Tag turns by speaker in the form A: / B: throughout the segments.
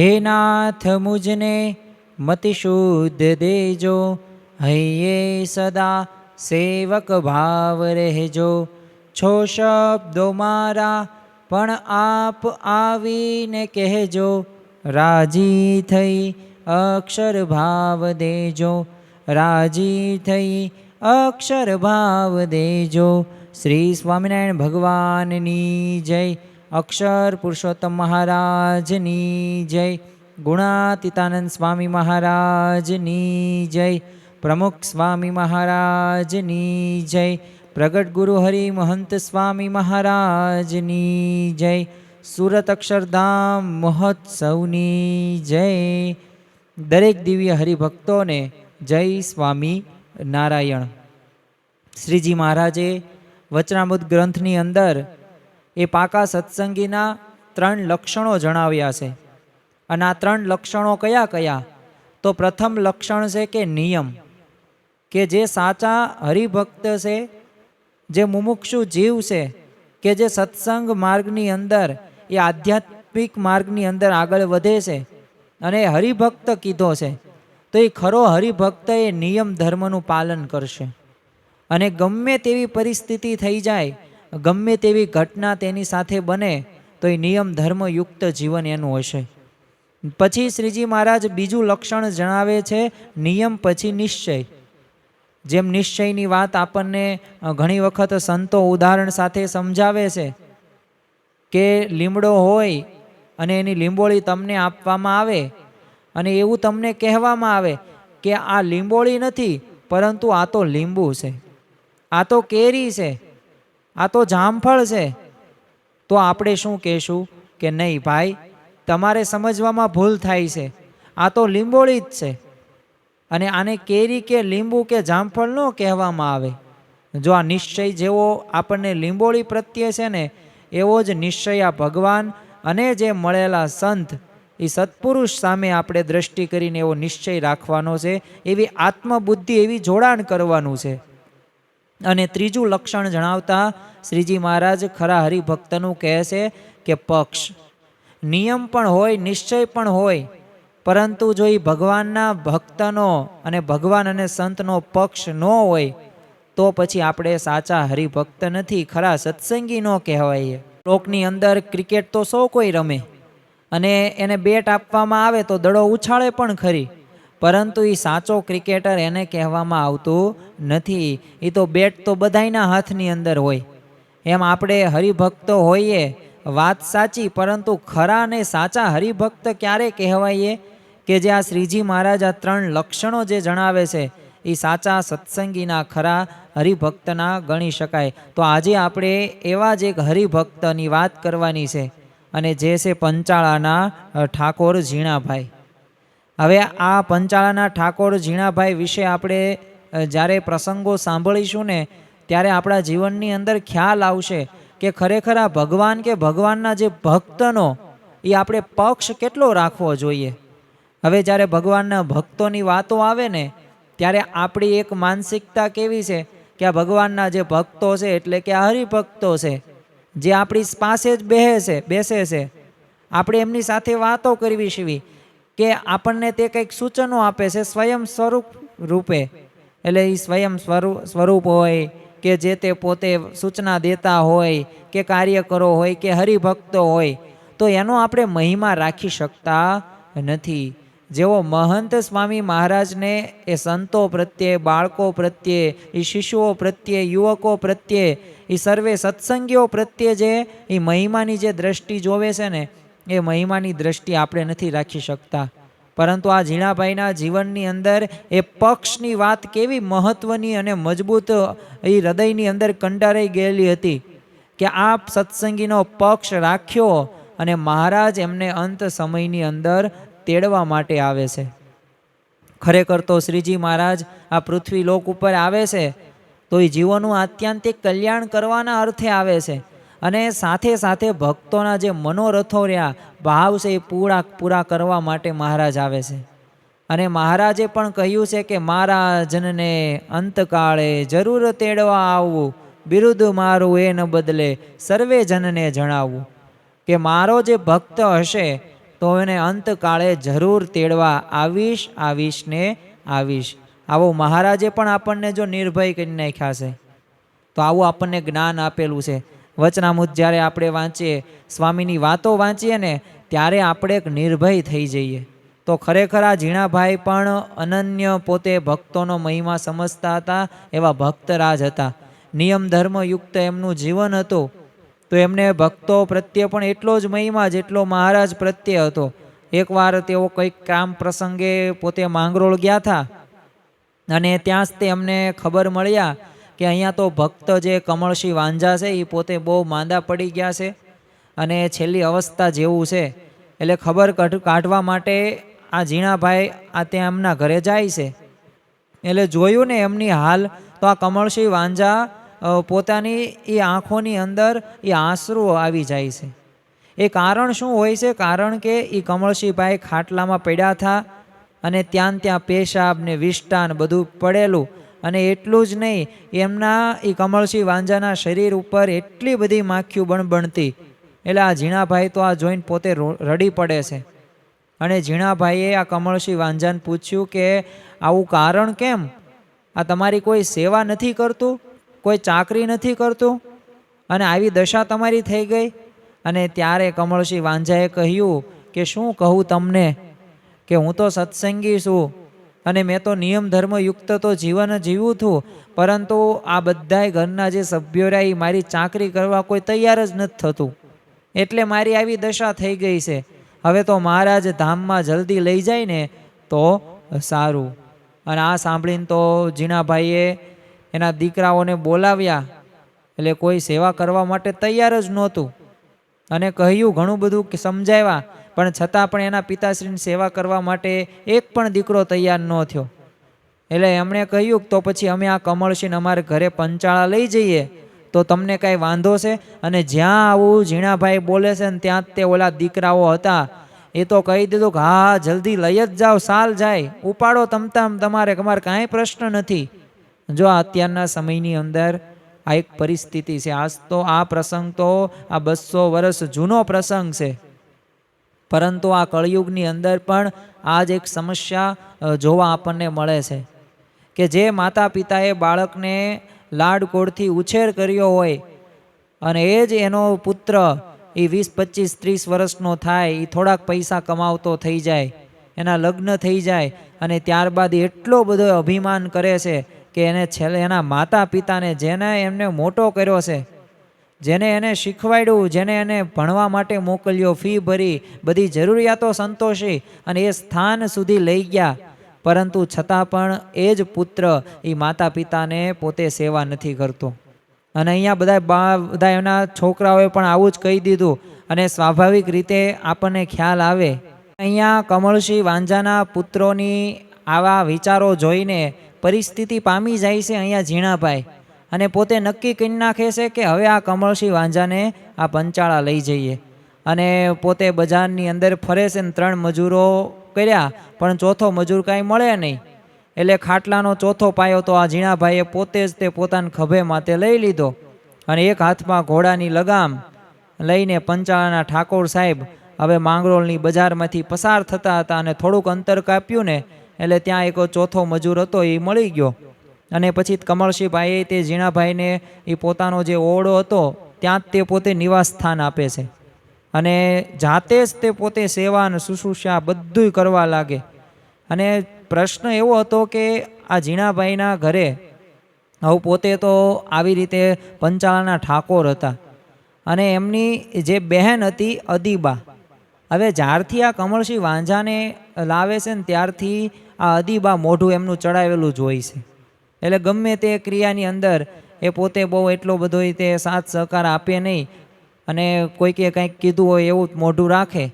A: હે નાથ, મુજને મતિ શુદ્ધ દેજો. હૈયે સદા સેવક ભાવ રહેજો. છો શબ્દો મારા, પણ આપ આવીને કહેજો. રાજી થઈ અક્ષર ભાવ દેજો. રાજી થઈ અક્ષર ભાવ દેજો. શ્રી સ્વામિનારાયણ ભગવાનની જય. અક્ષર પુરુષોત્તમ મહારાજની જય. ગુણાતીતાનંદ સ્વામી મહારાજની જય. પ્રમુખ સ્વામી મહારાજની જય. પ્રગટ ગુરુ હરિ મહંત સ્વામી મહારાજની જય. સુરત અક્ષરધામ મહોત્સવની જય. દરેક દિવ્ય હરિભક્તોને જય સ્વામી નારાયણ. શ્રીજી મહારાજે વચનામૃત ગ્રંથની અંદર એ પાકા સત્સંગીના ત્રણ લક્ષણો જણાવ્યા છે. અને આ ત્રણ લક્ષણો કયા કયા? તો પ્રથમ લક્ષણ છે કે નિયમ, કે જે સાચા હરિભક્ત છે, જે મુમુક્ષુ જીવ છે, કે જે સત્સંગ માર્ગની અંદર, એ આધ્યાત્મિક માર્ગની અંદર આગળ વધે છે અને હરિભક્ત કીધો છે. તો એ ખરો હરિભક્ત એ નિયમ ધર્મનું પાલન કરશે. અને ગમે તેવી પરિસ્થિતિ થઈ જાય ગમે તેવી ઘટના તેની સાથે બને, તો એ નિયમ ધર્મયુક્ત જીવન એનું હશે. પછી શ્રીજી મહારાજ બીજું લક્ષણ જણાવે છે, નિયમ પછી નિશ્ચય. જેમ નિશ્ચયની વાત આપણને ઘણી વખત સંતો ઉદાહરણ સાથે સમજાવે છે કે લીમડો હોય અને એની લીંબોળી તમને આપવામાં આવે અને એવું તમને કહેવામાં આવે કે આ લીંબોળી નથી, પરંતુ આ તો લીંબુ છે. આ તો કેરી છે. આ તો જામફળ છે. તો આપણે શું કહેશું કે નહીં ભાઈ, તમારે સમજવામાં ભૂલ થાય છે. આ તો લીંબોળી જ છે. અને આને કેરી કે લીંબુ કે જામફળ ન કહેવામાં આવે. જો આ નિશ્ચય જેવો આપણને લીંબોળી પ્રત્યે છે ને, એવો જ નિશ્ચય આ ભગવાન અને જે મળેલા સંત, એ સત્પુરુષ સામે આપણે દ્રષ્ટિ કરીને એવો નિશ્ચય રાખવાનો છે. એવી આત્મબુદ્ધિ એવી જોડાણ કરવાનું છે. અને ત્રીજું લક્ષણ જણાવતા શ્રીજી મહારાજ ખરા હરિભક્તનું કહે છે કે પક્ષ. નિયમ પણ હોય, નિશ્ચય પણ હોય, પરંતુ જો એ ભગવાનના ભક્તનો અને ભગવાન અને સંતનો પક્ષ ન હોય, તો પછી આપણે સાચા હરિભક્ત નથી, ખરા સત્સંગી ન કહેવાય લોકની અંદર ક્રિકેટ તો સૌ કોઈ રમે, અને એને બેટ આપવામાં આવે તો દડો ઉછાળે પણ ખરી. પરંતુ એ સાચો ક્રિકેટર એને કહેવામાં આવતું નથી. એ તો બેટ તો બધાયના હાથની અંદર હોય. એમ આપણે હરિભક્તો હોઈએ, વાત સાચી, પરંતુ ખરા ને સાચા હરિભક્ત ક્યારે કહેવાઈએ? કે જે આ શ્રીજી મહારાજ આ ત્રણ લક્ષણો જે જણાવે છે એ સાચા સત્સંગીના, ખરા હરિભક્તના ગણી શકાય. તો આજે આપણે એવા જ એક હરિભક્તની વાત કરવાની છે, અને જે છે પંચાળાના ઠાકોર ઝીણાભાઈ. હવે આ પંચાળાના ઠાકોર ઝીણાભાઈ વિશે આપણે જ્યારે પ્રસંગો સાંભળીશું ને, ત્યારે આપણા જીવનની અંદર ખ્યાલ આવશે કે ખરેખર આ ભગવાન કે ભગવાનના જે ભક્તનો, એ આપણે પક્ષ કેટલો રાખવો જોઈએ? હવે જ્યારે ભગવાનના ભક્તોની વાતો આવે ને, ત્યારે આપણી એક માનસિકતા કેવી છે કે આ ભગવાનના જે ભક્તો છે એટલે કે આ હરિભક્તો છે, જે આપણી પાસે જ બેસે છે બેસે છે. આપણે એમની સાથે વાતો કરવી છીએ કે આપણને તે કંઈક સૂચનો આપે છે સ્વયં સ્વરૂપ રૂપે. એટલે એ સ્વયં સ્વરૂપ સ્વરૂપ હોય કે જે તે પોતે સૂચના દેતા હોય, કે કાર્યકરો હોય, કે હરિભક્તો હોય, તો એનો આપણે મહિમા રાખી શકતા નથી. જેવો મહંત સ્વામી મહારાજને એ સંતો પ્રત્યે, બાળકો પ્રત્યે એ શિશુઓ પ્રત્યે, યુવકો પ્રત્યે એ સર્વે સત્સંગીઓ પ્રત્યે જે એ મહિમાની જે દ્રષ્ટિ જોવે છે ને એ મહિમાની દ્રષ્ટિ આપણે નથી રાખી શકતા. પરંતુ આ ઝીણાભાઈના જીવનની અંદર એ પક્ષની વાત કેવી મહત્વની અને મજબૂત એ હૃદયની અંદર કંડારાઈ ગયેલી હતી કે આ સત્સંગીનો પક્ષ રાખ્યો અને મહારાજ એમને અંત સમયની અંદર તેડવા માટે આવે છે. ખરેખર તો શ્રીજી મહારાજ આ પૃથ્વી લોક ઉપર આવે છે, તો એ જીવોનું આત્યંતિક કલ્યાણ કરવાના અર્થે આવે છે. અને સાથે સાથે ભક્તોના જે મનોરથો રહ્યા, ભાવ છે એ પૂરા પૂરા કરવા માટે મહારાજ આવે છે. અને મહારાજે પણ કહ્યું છે કે મારા જનને અંતકાળે જરૂર તેડવા આવવું. બિરુદ મારું એ ન બદલે સર્વે જનને જણાવવું કે મારો જે ભક્ત હશે, તો એને અંતકાળે જરૂર તેડવા આવીશ આવીશ ને આવીશ. આવો મહારાજે પણ આપણને જો નિર્ભય કરી નાખ્યા છે, તો આવું આપણને જ્ઞાન આપેલું છે. વચનામૃત જ્યારે આપણે વાંચીએ, સ્વામીની વાતો વાંચીએ ને, ત્યારે આપણે એક નિર્ભય થઈ જઈએ. તો ખરેખર આ ઝીણાભાઈ પણ અનન્ય પોતે ભક્તોનો મહિમા સમજતા હતા, એવા ભક્તરાજ હતા. નિયમ ધર્મયુક્ત એમનું જીવન હતું. તો એમને ભક્તો પ્રત્યે પણ એટલો જ મહિમા જેટલો મહારાજ પ્રત્યે હતો. એકવાર તેઓ કંઈક કામ પ્રસંગે પોતે માંગરોળ ગયા હતા અને ત્યાં જ તે અમને ખબર મળ્યા કે અહીંયા તો ભક્ત જે કમળસિંહ વાંઝા છે એ પોતે બહુ માંદા પડી ગયા છે અને છેલ્લી અવસ્થા જેવું છે. એટલે ખબર કાઢ- કાઢવા માટે આ ઝીણાભાઈ આ ત્યાં એમના ઘરે જાય છે. એટલે જોયું ને એમની હાલ, તો આ કમળસિંહ વાંઝા પોતાની એ આંખોની અંદર એ આંસુ આવી જાય છે. એ કારણ શું હોય છે? કારણ કે એ કમળસિંહભાઈ ખાટલામાં પડ્યા હતા અને ત્યાં ત્યાં પેશાબ ને વિષ્ટાન બધું પડેલું અને એટલું જ નહીં, એમના એ કમળસિંહ વાંજાના શરીર ઉપર એટલી બધી માખીઓ બણબણતી એટલે આ ઝીણાભાઈ તો આ જોઈને પોતે રડી પડે છે. અને ઝીણાભાઈએ આ કમળસિંહ વાંજાને પૂછ્યું કે, આવું કારણ કેમ? આ તમારી કોઈ સેવા નથી કરતું? કોઈ ચાકરી નથી કરતું? અને આવી દશા તમારી થઈ ગઈ? અને ત્યારે કમળસિંહ વાંઝાએ કહ્યું કે, શું કહું તમને? કે હું તો સત્સંગી છું. અને મેં તો નિયમ ધર્મયુક્ત તો જીવન જીવું છું, પરંતુ આ બધાય ઘરના જે સભ્યો રહ્યા એ મારી ચાકરી કરવા કોઈ તૈયાર જ નથી થતું. એટલે મારી આવી દશા થઈ ગઈ છે. હવે તો મહારાજ ધામમાં જલ્દી લઈ જાય ને, તો સારું. અને આ સાંભળીને તો જીણાભાઈએ એના દીકરાઓને બોલાવ્યા. એટલે કોઈ સેવા કરવા માટે તૈયાર જ નહોતું. અને કહ્યું, ઘણું બધું સમજાવ્યા, પણ છતાં પણ એના પિતાશ્રીની સેવા કરવા માટે એક પણ દીકરો તૈયાર ન થયો. એટલે એમણે કહ્યું, તો પછી અમે આ કમળસિંહ અમારે ઘરે પંચાળા લઈ જઈએ. તો તમને કાંઈ વાંધો છે? અને જ્યાં આવું ઝીણાભાઈ બોલે છે ને ત્યાં તે ઓલા દીકરાઓ હતા. એ તો કહી દીધું કે, હા જલ્દી લઈ જ જાઓ, સાલ જાય. ઉપાડો તમતામ, તમારે અમારે કાંઈ પ્રશ્ન નથી. જો અત્યારના સમયની અંદર આ એક પરિસ્થિતિ છે. આજ તો આ પ્રસંગ તો આ બસો વર્ષ જૂનો પ્રસંગ છે. પરંતુ આ કળિયુગની અંદર પણ આ જ એક સમસ્યા જોવા આપણને મળે છે કે જે માતા પિતાએ બાળકને લાડકોડથી ઉછેર કર્યો હોય અને એ જ એનો પુત્ર એ વીસ, પચીસ, ત્રીસ વર્ષનો થાય એ થોડાક પૈસા કમાવતો થઈ જાય, એના લગ્ન થઈ જાય અને ત્યારબાદ એટલો બધો અભિમાન કરે છે કે એને છેલ્લે એના માતા પિતાને જેને એમને મોટો કર્યો છે, જેને એને શીખવાડ્યું, જેને એને ભણવા માટે મોકલ્યો, ફી ભરી, બધી જરૂરિયાતો સંતોષી અને એ સ્થાન સુધી લઈ ગયા. પરંતુ છતાં પણ એ જ પુત્ર એ માતા પિતાને પોતે સેવા નથી કરતો. અને અહીંયા બધા બા, બધા એના છોકરાઓએ પણ આવું જ કહી દીધું અને સ્વાભાવિક રીતે આપણને ખ્યાલ આવે. અહીંયા કમળસિંહ વાંઝાના પુત્રોની આવા વિચારો જોઈને પરિસ્થિતિ પામી જાય છે અહીંયા ઝીણાભાઈ. અને પોતે નક્કી કરી નાખે છે કે હવે આ કમળસિંહ વાંઝાને આ પંચાળા લઈ જઈએ. અને પોતે બજારની અંદર ફરે છે ને ત્રણ મજૂરો કર્યા, પણ ચોથો મજૂર કાંઈ મળે નહીં. એટલે ખાટલાનો ચોથો પાયો તો આ ઝીણાભાઈએ પોતે જ તે પોતાના ખભે માથે લઈ લીધો. અને એક હાથમાં ઘોડાની લગામ લઈને પંચાળાના ઠાકોર સાહેબ હવે માંગરોળની બજારમાંથી પસાર થતા હતા અને થોડુંક અંતર કાપ્યું ને એટલે ત્યાં એક ચોથો મજૂર હતો એ મળી ગયો. અને પછી કમળસિંહભાઈએ તે ઝીણાભાઈને એ પોતાનો જે ઓરડો હતો, ત્યાં જ તે પોતે નિવાસ સ્થાન આપે છે. અને જાતે જ તે પોતે સેવા અને શુશ્રૂષા બધુંય કરવા લાગે. અને પ્રશ્ન એવો હતો કે આ ઝીણાભાઈના ઘરે આવું પોતે તો આવી રીતે પંચાળાના ઠાકોર હતા. અને એમની જે બહેન હતી અદીબા હવે જ્યારથી આ કમળસિંહ વાંઝાને લાવે છે ને ત્યારથી આ અદીબા મોઢું એમનું ચડાવેલું જ હોય છે. એટલે ગમે તે ક્રિયાની અંદર એ પોતે બહુ એટલો બધો તે સાથ સહકાર આપે નહીં અને કોઈકે કંઈક કીધું હોય એવું મોઢું રાખે.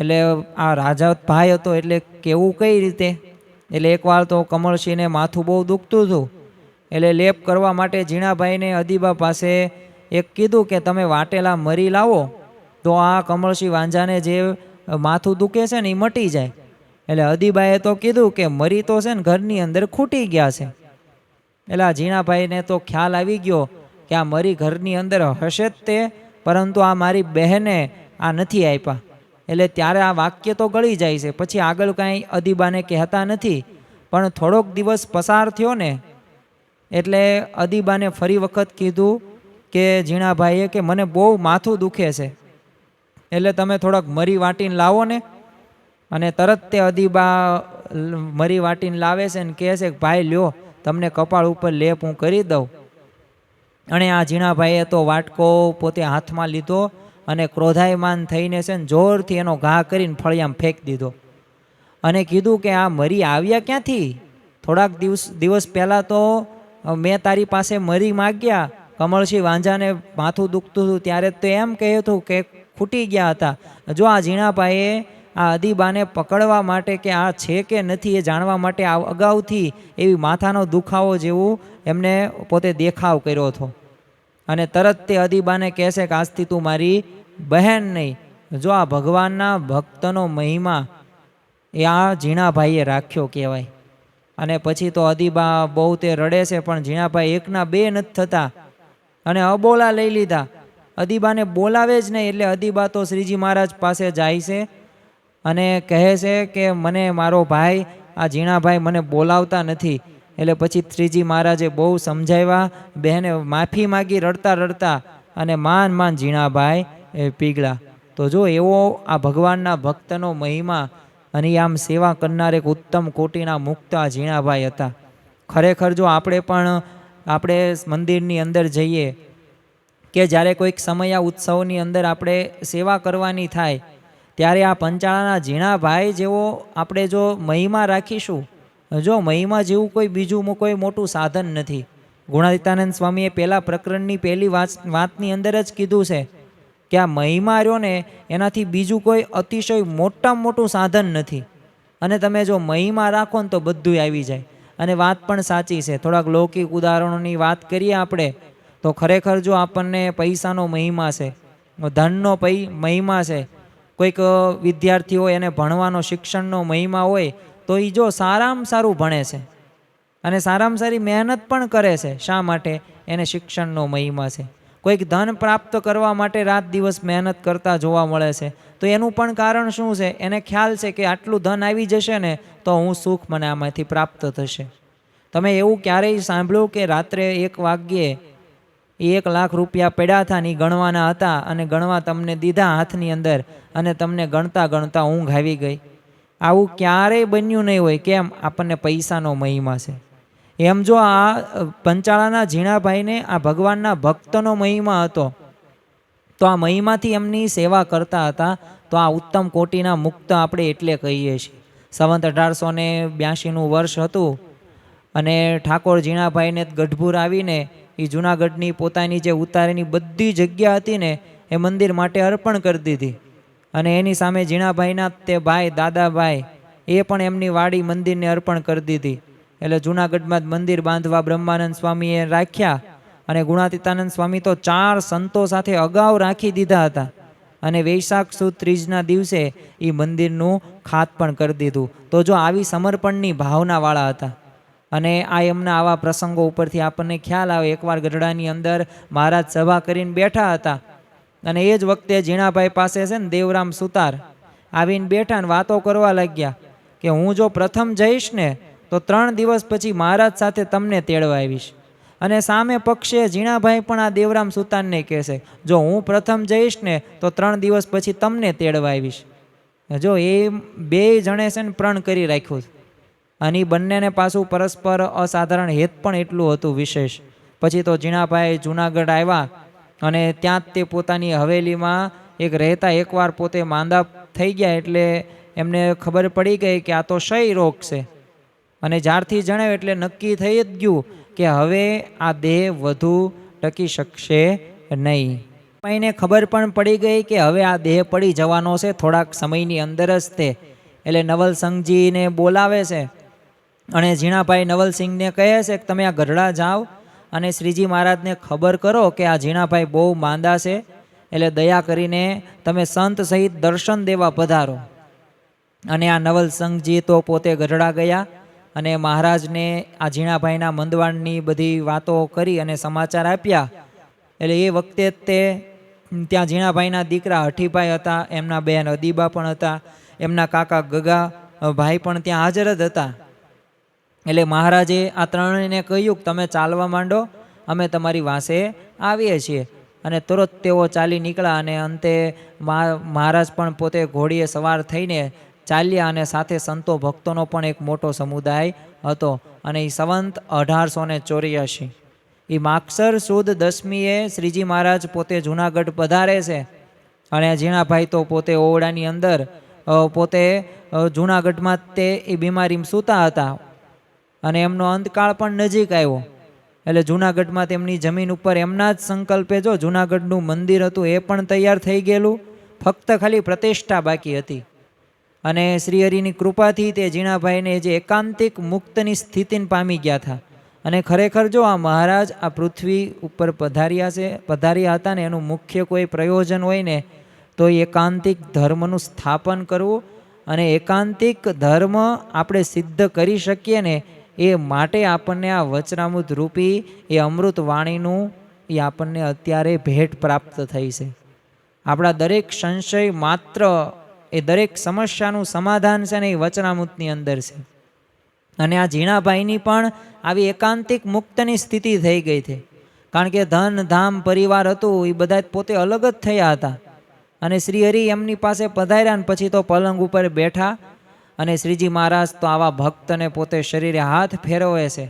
A: એટલે આ રાજા ભાઈ હતો એટલે કેવું કઈ રીતે? એટલે એકવાર તો કમળસિંહને માથું બહુ દુખતું હતું. એટલે લેપ કરવા માટે ઝીણાભાઈને અદીબા પાસે એક કીધું કે તમે વાટેલા મરી લાવો. તો આ કમળસિંહ વાંઝાને જે માથું દુખે છે ને એ મટી જાય. એટલે અદીબાએ તો કીધું કે મરી તો છે ને ઘરની અંદર ખૂટી ગયા છે. એટલે આ ઝીણાભાઈને તો ખ્યાલ આવી ગયો કે આ મરી ઘરની અંદર હશે જ તે, પરંતુ આ મારી બહેને આ નથી આપ્યા. એટલે ત્યારે આ વાક્ય તો ગળી જાય છે. પછી આગળ કાંઈ અદીબાને કહેતા નથી, પણ થોડોક દિવસ પસાર થયો ને, એટલે અદીબાને ફરી વખત કીધું કે ઝીણાભાઈએ કે મને બહુ માથું દુખે છે. એટલે તમે થોડાક મરી વાટીને લાવો ને. અને તરત તે અદીબા મરી વાટીને લાવે છે ને કહે છે કે, ભાઈ, લ્યો, તમને કપાળ ઉપર લેપ હું કરી દઉં. અને આ ઝીણાભાઈએ તો વાટકો પોતે હાથમાં લીધો અને ક્રોધાયમાન થઈને છે ને જોરથી એનો ઘા કરીને ફળિયામાં ફેંકી દીધો. અને કીધું કે, આ મરી આવ્યા ક્યાંથી? થોડાક દિવસ દિવસ પહેલાં તો મેં તારી પાસે મરી માગ્યા. કમળસિંહ વાંઝાને માથું દુખતું હતું, ત્યારે તો એમ કહ્યું હતું કે ખૂટી ગયા હતા. જો આ ઝીણાભાઈએ આ અદીબાને પકડવા માટે કે આ છે કે નથી એ જાણવા માટે આ અગાઉથી એવી માથાનો દુખાવો જેવું એમને પોતે દેખાવ કર્યો હતો. અને તરત તે અદીબાને કહેશે કે, આજથી તું મારી બહેન નહીં. જો આ ભગવાનના ભક્તનો મહિમા એ આ ઝીણાભાઈએ રાખ્યો કહેવાય. અને પછી તો અદીબા બહુ તે રડે છે, પણ ઝીણાભાઈ એકના બે નથી થતા. અને અબોલા લઈ લીધા. અદીબાને બોલાવે જ નહીં એટલે અદીબા તો શ્રીજી મહારાજ પાસે જાય છે અને કહે છે કે મને મારો ભાઈ, આ ઝીણાભાઈ મને બોલાવતા નથી. એટલે પછી શ્રીજી મહારાજે બહુ સમજાવ્યા, બહેને માફી માગી રડતા રડતા અને માન માન ઝીણાભાઈ એ પીગળા. તો જો એવો આ ભગવાનના ભક્તનો મહિમા અને આમ સેવા કરનાર એક ઉત્તમ કોટીના મુક્ત આ ઝીણાભાઈ હતા. ખરેખર જો આપણે પણ, આપણે મંદિરની અંદર જઈએ કે જ્યારે કોઈક સમય આ ઉત્સવની અંદર આપણે સેવા કરવાની થાય, ત્યારે આ પંચાળાના ઝીણા ભાઈ જેવો આપણે જો મહિમા રાખીશું, જો મહિમા જેવું કોઈ બીજું કોઈ મોટું સાધન નથી. ગુણાદિત્યાનંદ સ્વામીએ પહેલાં પ્રકરણની પહેલી વાત વાતની અંદર જ કીધું છે કે આ મહિમા રહ્યો ને એનાથી બીજું કોઈ અતિશય મોટામાં મોટું સાધન નથી. અને તમે જો મહિમા રાખો ને તો બધું આવી જાય. અને વાત પણ સાચી છે. થોડાક લૌકિક ઉદાહરણોની વાત કરીએ આપણે. તો ખરેખર જો આપણને પૈસાનો મહિમા છે, ધનનો પૈ મહિમા છે, કોઈક વિદ્યાર્થી હોય એને ભણવાનો શિક્ષણનો મહિમા હોય, તો એ જો સારામાં સારું ભણે છે. અને સારામાં સારી મહેનત પણ કરે છે, શા માટે? એને શિક્ષણનો મહિમા છે. કોઈક ધન પ્રાપ્ત કરવા માટે રાત દિવસ મહેનત કરતા જોવા મળે છે. તો એનું પણ કારણ શું છે? એને ખ્યાલ છે કે આટલું ધન આવી જશે ને, તો હું સુખ મને આમાંથી પ્રાપ્ત થશે. તમે એવું ક્યારેય સાંભળ્યું કે રાત્રે એક વાગ્યે એક લાખ રૂપિયા પડ્યા હતા ને ગણવાના હતા અને ગણવા તમને દીધા હાથની અંદર અને તમને ગણતા ગણતા ઊંઘ આવી ગઈ. આવું ક્યારેય બન્યું નહીં હોય. કેમ? આપણને પૈસાનો મહિમા છે. એમ જો આ પંચાળાના ઝીણાભાઈને, આ ભગવાનના ભક્તનો મહિમા હતો, તો આ મહિમાથી એમની સેવા કરતા હતા, તો આ ઉત્તમ કોટીના મુક્ત આપણે એટલે કહીએ છીએ. સંવંત અઢારસો ને બ્યાસીનું વર્ષ હતું અને ઠાકોર ઝીણાભાઈને ગઢપુર આવીને એ જુનાગઢની પોતાની જે ઉતારેની બધી જગ્યા હતી ને, એ મંદિર માટે અર્પણ કરી દીધી. અને એની સામે ઝીણાભાઈના તે ભાઈ, દાદાભાઈ, એ પણ એમની વાડી મંદિરને અર્પણ કરી દીધી. એટલે જુનાગઢમાં જ મંદિર બાંધવા બ્રહ્માનંદ સ્વામીએ રાખ્યા અને ગુણાતીતાનંદ સ્વામી તો ચાર સંતો સાથે અગાઉ રાખી દીધા હતા. અને વૈશાખ સુદ ત્રીજના દિવસે એ મંદિરનું ખાત પણ કરી દીધું. તો જો આવી સમર્પણની ભાવનાવાળા હતા. અને આ એમના આવા પ્રસંગો ઉપરથી આપણને ખ્યાલ આવે. એકવાર ગઢડાની અંદર મહારાજ સભા કરીને બેઠા હતા. અને એ જ વખતે ઝીણાભાઈ પાસે છે ને દેવરામ સુતાર આવીને બેઠા ને વાતો કરવા લાગ્યા કે હું જો પ્રથમ જઈશ ને તો ત્રણ દિવસ પછી મહારાજ સાથે તમને તેડવા આવીશ. અને સામે પક્ષે ઝીણાભાઈ પણ આ દેવરામ સુતારને કહેશે, જો હું પ્રથમ જઈશ ને તો ત્રણ દિવસ પછી તમને તેડવા આવીશ. જો એ બે જણે છે ને પ્રણ કરી રાખ્યું. અને એ બંનેને પાછું પરસ્પર અસાધારણ હેત પણ એટલું હતું વિશેષ. પછી તો જીણાભાઈ જુનાગઢ આવ્યા અને ત્યાં જ તે પોતાની હવેલીમાં એક રહેતા એકવાર પોતે માંદા થઈ ગયા એટલે એમને ખબર પડી ગઈ કે આ તો ક્ષય રોગ છે. અને જ્યારથી જણાવ્યું એટલે નક્કી થઈ જ ગયું કે હવે આ દેહ વધુ ટકી શકશે નહીં. એને ખબર પણ પડી ગઈ કે હવે આ દેહ પડી જવાનો છે થોડાક સમયની અંદર જ તે. એટલે નવલસંઘજીને બોલાવે છે. અને ઝીણાભાઈ નવલસિંહને કહે છે કે તમે આ ગઢડા જાઓ અને શ્રીજી મહારાજને ખબર કરો કે આ ઝીણાભાઈ બહુ માંદા છે. એટલે દયા કરીને તમે સંત સહિત દર્શન દેવા પધારો. અને આ નવલસંઘજી તો પોતે ગઢડા ગયા અને મહારાજને આ ઝીણાભાઈના મંદવાણની બધી વાતો કરી અને સમાચાર આપ્યા. એટલે એ વખતે તે ત્યાં ઝીણાભાઈના દીકરા હઠીભાઈ હતા, એમના બેન અદીબા પણ હતા, એમના કાકા ગગા, ભાઈ પણ ત્યાં હાજર જ હતા. એટલે મહારાજે આ ત્રણેયને કહ્યું કે તમે ચાલવા માંડો, અમે તમારી વાંસે આવીએ છીએ. અને તરત તેઓ ચાલી નીકળ્યા અને અંતે મહારાજ પણ પોતે ઘોડીએ સવાર થઈને ચાલ્યા અને સાથે સંતો ભક્તોનો પણ એક મોટો સમુદાય હતો અને એ સંવંત અઢારસો ને ચોર્યાસી એ માક્ષર સુદ દસમીએ શ્રીજી મહારાજ પોતે જુનાગઢ પધારે છે અને ઝીણાભાઈ તો પોતે ઓવડાની અંદર પોતે જુનાગઢમાં તે એ બીમારીમાં સૂતા હતા. અને એમનો અંતકાળ પણ નજીક આવ્યો. એટલે જુનાગઢમાં તેમની જમીન ઉપર એમના જ સંકલ્પે જો જુનાગઢનું મંદિર હતું એ પણ તૈયાર થઈ ગયેલું. ફક્ત ખાલી પ્રતિષ્ઠા બાકી હતી. અને શ્રીહરિની કૃપાથી તે જીણાભાઈને જે એકાંતિક મુક્તની સ્થિતિને પામી ગયા હતા. અને ખરેખર જો આ મહારાજ આ પૃથ્વી ઉપર પધાર્યા છે, પધાર્યા હતા ને એનું મુખ્ય કોઈ પ્રયોજન હોય ને, તો એકાંતિક ધર્મનું સ્થાપન કરવું અને એકાંતિક ધર્મ આપણે સિદ્ધ કરી શકીએ ને એ માટે આપણને આ વચનામૃત રૂપી, એ અમૃત વાણીનું, એ આપણને અત્યારે ભેટ પ્રાપ્ત થઈ છે. આપણા દરેક સંશય માત્ર, એ દરેક સમસ્યાનું સમાધાન છે ને એ વચનામૃતની અંદર છે. અને આ ઝીણાભાઈની પણ આવી એકાંતિક મુક્તની સ્થિતિ થઈ ગઈ હતી કારણ કે ધન, ધામ, પરિવાર હતું, એ બધા પોતે અલગ જ થયા હતા. અને શ્રીહરિ એમની પાસે પધાર્યા ને પછી તો પલંગ ઉપર બેઠા અને શ્રીજી મહારાજ તો આવા ભક્તને પોતે શરીરે હાથ ફેરવે છે.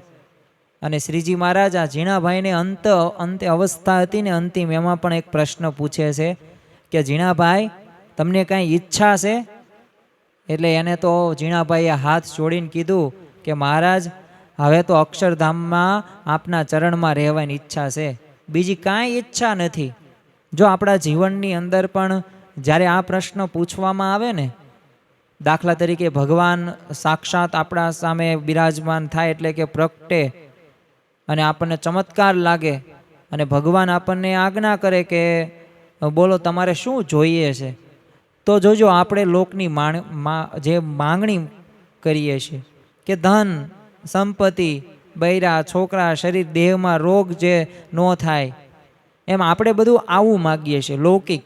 A: અને શ્રીજી મહારાજ આ ઝીણાભાઈને અંત, અંતે અવસ્થા હતી ને અંતિમ, એમાં પણ એક પ્રશ્ન પૂછે છે કે, ઝીણાભાઈ, તમને કાંઈ ઈચ્છા છે? એટલે એને તો ઝીણાભાઈએ હાથ જોડીને કીધું કે, મહારાજ, હવે તો અક્ષરધામમાં આપના ચરણમાં રહેવાની ઈચ્છા છે. બીજી કાંઈ ઈચ્છા નથી. જો આપણા જીવનની અંદર પણ જ્યારે આ પ્રશ્ન પૂછવામાં આવે ને દાખલા તરીકે ભગવાન સાક્ષાત આપણા સામે બિરાજમાન થાય એટલે કે પ્રગટે અને આપણને ચમત્કાર લાગે અને ભગવાન આપણને આજ્ઞા કરે કે, બોલો, તમારે શું જોઈએ છે? તો જોજો, આપણે લોકની માણ જે માંગણી કરીએ છીએ કે ધન, સંપત્તિ, બૈરા, છોકરા, શરીર, દેહમાં રોગ જે ન થાય, એમ આપણે બધું આવું માગીએ છીએ, લૌકિક.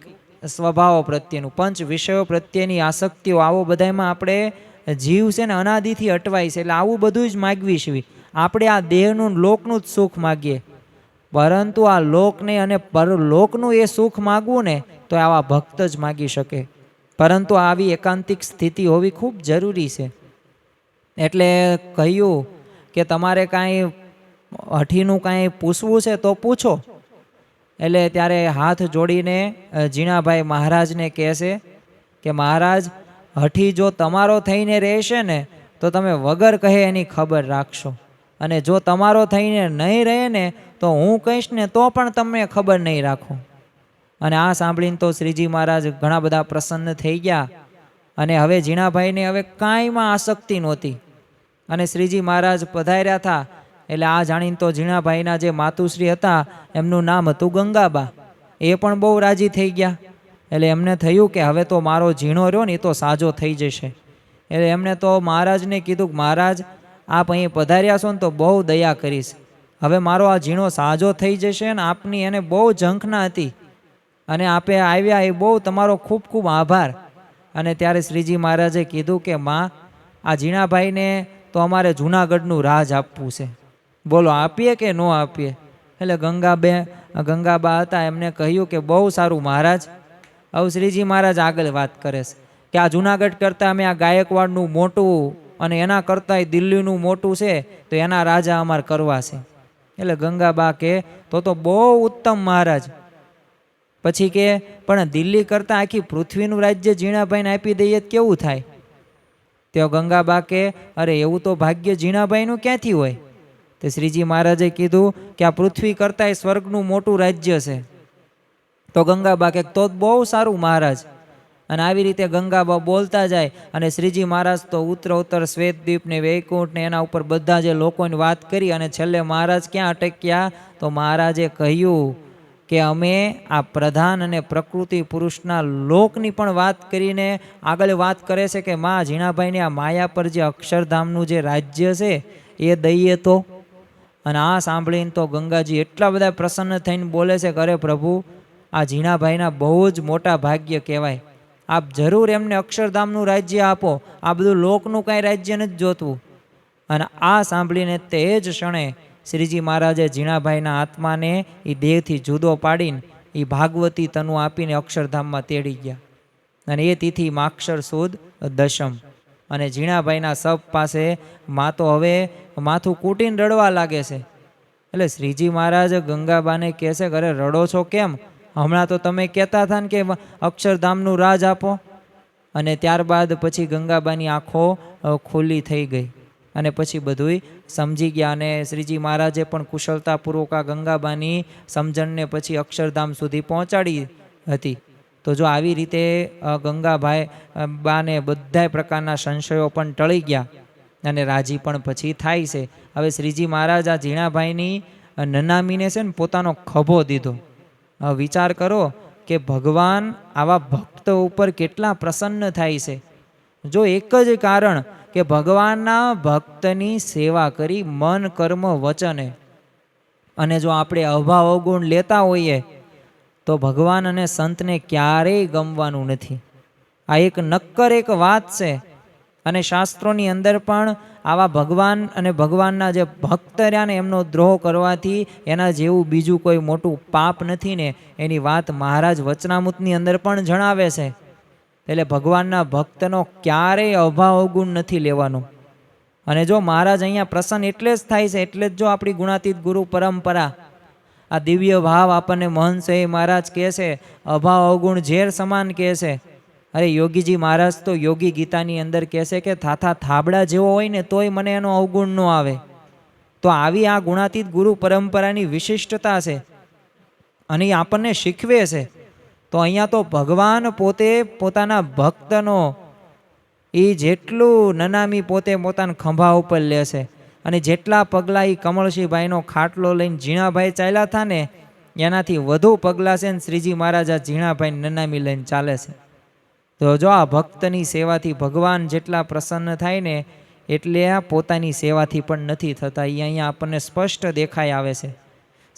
A: સ્વભાવો પ્રત્યેનું, પંચ વિષયો પ્રત્યેની આસક્તિઓ, આવો બધામાં આપણે જીવ છે ને અનાદિથી અટવાય છે, એટલે આવું બધું જ માગવી છીએ આપણે આ દેહનું લોકનું જ સુખ માગીએ. પરંતુ આ લોકને અને પરલોકનું એ સુખ માગવું ને, તો આવા ભક્ત જ માગી શકે. પરંતુ આવી એકાંતિક સ્થિતિ હોવી ખૂબ જરૂરી છે. એટલે કહ્યું કે તમારે કાંઈ હઠીનું કાંઈ પૂછવું છે તો પૂછો. એટલે ત્યારે હાથ જોડીને અ, ઝીણાભાઈ મહારાજને કહેશે કે મહારાજ હઠી જો તમારો થઈને રહેશે ને તો તમે વગર કહે એની ખબર રાખશો. અને જો તમારો થઈને નહીં રહે ને તો હું કહીશ ને તો પણ તમને ખબર નહીં રાખો. અને આ સાંભળીને તો શ્રીજી મહારાજ ઘણા બધા પ્રસન્ન થઈ ગયા. અને હવે ઝીણાભાઈને હવે કાંઈમાં આસક્તિ નહોતી. અને શ્રીજી મહારાજ પધાર્યા હતા એટલે આ જાણીને તો ઝીણાભાઈના જે માતુશ્રી હતા, એમનું નામ હતું ગંગાબા. એ પણ બહુ રાજી થઈ ગયા. એટલે એમને થયું કે હવે તો મારો ઝીણો રહ્યો ને એ તો સાજો થઈ જશે. એટલે એમણે તો મહારાજને કીધું કે મહારાજ, આપ અહીં પધાર્યા છો ને તો બહુ દયા કરીશ. હવે મારો આ ઝીણો સાજો થઈ જશે ને આપની એને બહુ ઝંખના હતી. અને આપે આવ્યા એ બહુ તમારો ખૂબ ખૂબ આભાર. અને ત્યારે શ્રીજી મહારાજે કીધું કે, માં, આ ઝીણાભાઈને તો અમારે જૂનાગઢનું રાજ આપવું છે. બોલો, આપીએ કે ન આપીએ? એટલે ગંગાબે ગંગાબા હતા, એમને કહ્યું કે બહુ સારું મહારાજ. હવે શ્રીજી મહારાજ આગળ વાત કરે છે કે આ જુનાગઢ કરતાં અમે આ ગાયકવાડનું મોટું અને એના કરતાંય દિલ્હીનું મોટું છે, તો એના રાજા અમારે કરવા છે. એટલે ગંગાબા કે, તો તો બહુ ઉત્તમ મહારાજ. પછી કે, પણ દિલ્હી કરતાં આખી પૃથ્વીનું રાજ્ય ઝીણાભાઈને આપી દઈએ કેવું થાય? તેઓ ગંગાબા કે, અરે, એવું તો ભાગ્ય ઝીણાભાઈનું ક્યાંથી હોય? તે શ્રીજી મહારાજે કીધું કે આ પૃથ્વી કરતાંય સ્વર્ગનું મોટું રાજ્ય છે. તો ગંગાબા કે તો બહુ સારું મહારાજ. અને આવી રીતે ગંગાબા બોલતા જાય અને શ્રીજી મહારાજ તો ઉત્તર ઉત્તર શ્વેતદ્વીપને વૈકુંઠને વૈકુંઠ એના ઉપર બધા જે લોકોની વાત કરી અને છેલ્લે મહારાજ ક્યાં અટક્યા? તો મહારાજે કહ્યું કે અમે આ પ્રધાન અને પ્રકૃતિ પુરુષના લોકની પણ વાત કરીને આગળ વાત કરે છે કે, મા, ઝીણાભાઈને આ માયા પર જે અક્ષરધામનું જે રાજ્ય છે, એ દઈએ તો? અને આ સાંભળીને તો ગંગાજી એટલા બધા પ્રસન્ન થઈને બોલે છે કે પ્રભુ, આ ઝીણાભાઈના બહુ જ મોટા ભાગ્ય કહેવાય. આપ જરૂર એમને અક્ષરધામનું રાજ્ય આપો. આ બધું લોકનું કાંઈ રાજ્ય નથી જોતું. અને આ સાંભળીને તે જ ક્ષણે શ્રીજી મહારાજે ઝીણાભાઈના આત્માને એ દેહથી જુદો પાડીને એ ભાગવતી તનુ આપીને અક્ષરધામમાં તેડી ગયા. અને એ તિથિ માક્ષર સુદ દશમ. અને ઝીણાભાઈના સપ પાસે મા તો હવે માથું કૂટીને રડવા લાગે છે. એટલે શ્રીજી મહારાજ ગંગાબાને કહે છે, ઘરે રડો છો કેમ? હમણાં તો તમે કહેતા હતા ને કે અક્ષરધામનું રાજ આપો. અને ત્યારબાદ પછી ગંગાબાની આંખો ખુલ્લી થઈ ગઈ. અને પછી બધુંય સમજી ગયા અને શ્રીજી મહારાજે પણ કુશળતાપૂર્વક આ ગંગાબાની સમજણને પછી અક્ષરધામ સુધી પહોંચાડી હતી. તો જો આવી રીતે ગંગાભાઈ બાને બધાય પ્રકારના સંશયો પણ ટળી ગયા અને રાજી પણ પછી થાય છે. હવે શ્રીજી મહારાજ આ ઝીણાભાઈની નનામીને છે ને પોતાનો ખભો દીધો. વિચાર કરો કે ભગવાન આવા ભક્ત ઉપર કેટલા પ્રસન્ન થાય છે. જો એક જ કારણ કે ભગવાનના ભક્તની સેવા કરી મન, કર્મ, વચને. અને જો આપણે અભાવ અવગુણ લેતા હોઈએ તો ભગવાન અને સંતને ક્યારેય ગમવાનું નથી. આ એક નક્કર એક વાત છે અને શાસ્ત્રોની અંદર પણ આવા ભગવાન અને ભગવાનના જે ભક્ત રહ્યા ને એમનો દ્રોહ કરવાથી એના જેવું બીજું કોઈ મોટું પાપ નથી ને એની વાત મહારાજ વચનામૃતની અંદર પણ જણાવે છે. એટલે ભગવાનના ભક્તનો ક્યારેય અભાવ અવગુણ નથી લેવાનો. અને જો મહારાજ અહીંયા પ્રસન્ન એટલે જ થાય છે, એટલે જ જો આપણી ગુણાતીત ગુરુ પરંપરા આ દિવ્ય ભાવ આપણને મહંત મહારાજ કહે છે, અભાવ અવગુણ ઝેર સમાન કહે છે. અરે યોગીજી મહારાજ તો યોગી ગીતાની અંદર કહે છે કે થાથા થાબડા જેવો હોય ને તોય મને એનો અવગુણ ન આવે. તો આવી આ ગુણાતીત ગુરુ પરંપરાની વિશિષ્ટતા છે અને એ આપણને શીખવે છે. તો અહીંયા તો ભગવાન પોતે પોતાના ભક્તનો એ જેટલું નનામી પોતે પોતાના ખંભા ઉપર લે છે. અને જેટલા પગલાં એ કમળસિંહભાઈનો ખાટલો લઈને ઝીણાભાઈ ચાલ્યા હતા ને, એનાથી વધુ પગલાં છે ને શ્રીજી મહારાજ આ ઝીણાભાઈ નનામી લઈને ચાલે છે. તો જો આ ભક્તની સેવાથી ભગવાન જેટલા પ્રસન્ન થાય ને, એટલે આ પોતાની સેવાથી પણ નથી થતા. એ અહીંયા આપણને સ્પષ્ટ દેખાઈ આવે છે.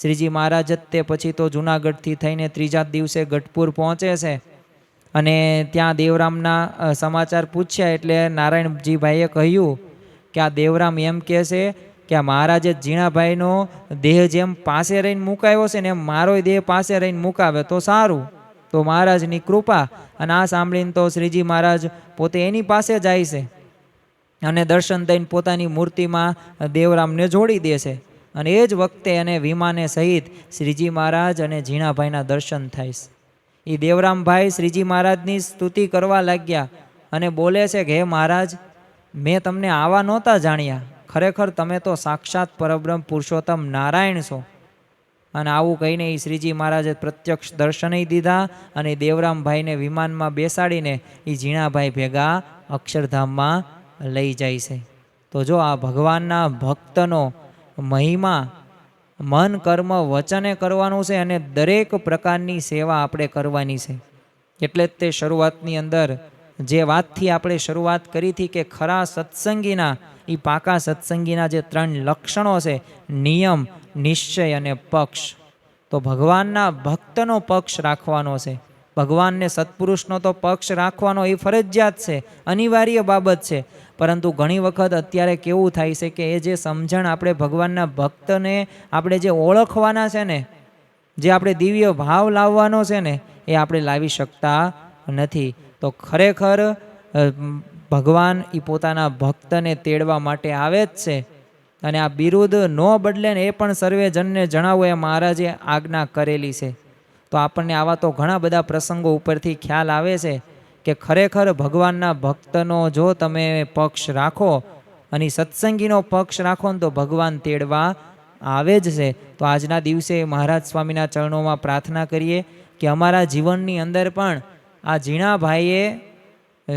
A: શ્રીજી મહારાજ જ તે પછી તો જુનાગઢથી થઈને ત્રીજા દિવસે ગઢપુર પહોંચે છે. અને ત્યાં દેવરામના સમાચાર પૂછ્યા એટલે નારાયણજીભાઈએ કહ્યું કે આ દેવરામ એમ કહે છે કે આ મહારાજે ઝીણાભાઈનો દેહ જેમ પાસે રહીને મુકાયો છે ને એમ મારોય દેહ પાસે રહીને મુકાવે, તો સારું. તો મહારાજની કૃપા. અને આ સાંભળીને તો શ્રીજી મહારાજ પોતે એની પાસે જાય છે અને દર્શન દઈને પોતાની મૂર્તિમાં દેવરામને જોડી દે છે. અને એ જ વખતે એને વિમાને સહિત શ્રીજી મહારાજ અને ઝીણાભાઈના દર્શન થાય છે. એ દેવરામભાઈ શ્રીજી મહારાજની સ્તુતિ કરવા લાગ્યા અને બોલે છે કે, હે મહારાજ મેં તમને આવા નહોતા જાણ્યા. ખરેખર તમે તો સાક્ષાત પરબ્રહ્મ પુરુષોત્તમ નારાયણ છો. અને આવું કહીને એ શ્રીજી મહારાજે પ્રત્યક્ષ દર્શનય દીધા અને દેવરામભાઈને વિમાનમાં બેસાડીને એ ઝીણાભાઈ ભેગા અક્ષરધામમાં લઈ જાય છે. તો જો આ ભગવાનના ભક્તનો મહિમા, મન, કર્મ, વચને કરવાનું છે અને દરેક પ્રકારની સેવા આપણે કરવાની છે. એટલે જ તે શરૂઆતની અંદર જે વાતથી આપણે શરૂઆત કરી હતી કે ખરા સત્સંગીના એ પાકા સત્સંગીના જે ત્રણ લક્ષણો છે, નિયમ, નિશ્ચય અને પક્ષ. તો ભગવાનના ભક્તનો પક્ષ રાખવાનો છે. ભગવાનને સત્પુરુષનો તો પક્ષ રાખવાનો એ ફરજિયાત છે, અનિવાર્ય બાબત છે. પરંતુ ઘણી વખત અત્યારે કેવું થાય છે કે એ જે સમજણ આપણે ભગવાનના ભક્તને આપણે જે ઓળખવાના છે ને, જે આપણે દિવ્ય ભાવ લાવવાનો છે ને, એ આપણે લાવી શકતા નથી. તો ખરેખર ભગવાન એ પોતાના ભક્તને તેડવા માટે આવે જ છે. અને આ બિરુદ ન બદલે ને એ પણ સર્વે જણાવવું જણાવો એ મહારાજે આજ્ઞા કરેલી છે. તો આપણને આવા તો ઘણા બધા પ્રસંગો ઉપરથી ખ્યાલ આવે છે કે ખરેખર ભગવાનના ભક્તનો જો તમે પક્ષ રાખો અને સત્સંગીનો પક્ષ રાખો ને તો ભગવાન તેડવા આવે જ છે. તો આજના દિવસે મહારાજ સ્વામીના ચરણોમાં પ્રાર્થના કરીએ કે અમારા જીવનની અંદર પણ આ ઝીણાભાઈએ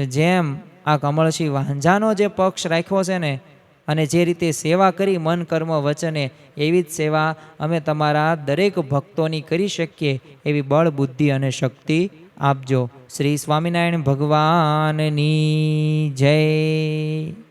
A: જેમ આ કમળસિંહ વાંઝાનો જે પક્ષ રાખ્યો છે ને, અને જે રીતે સેવા કરી મન, કર્મ, વચને, એવી જ સેવા અમે તમારા દરેક ભક્તોની કરી શકીએ, એવી બળ, બુદ્ધિ અને શક્તિ આપજો. શ્રી સ્વામિનારાયણ ભગવાનની જય.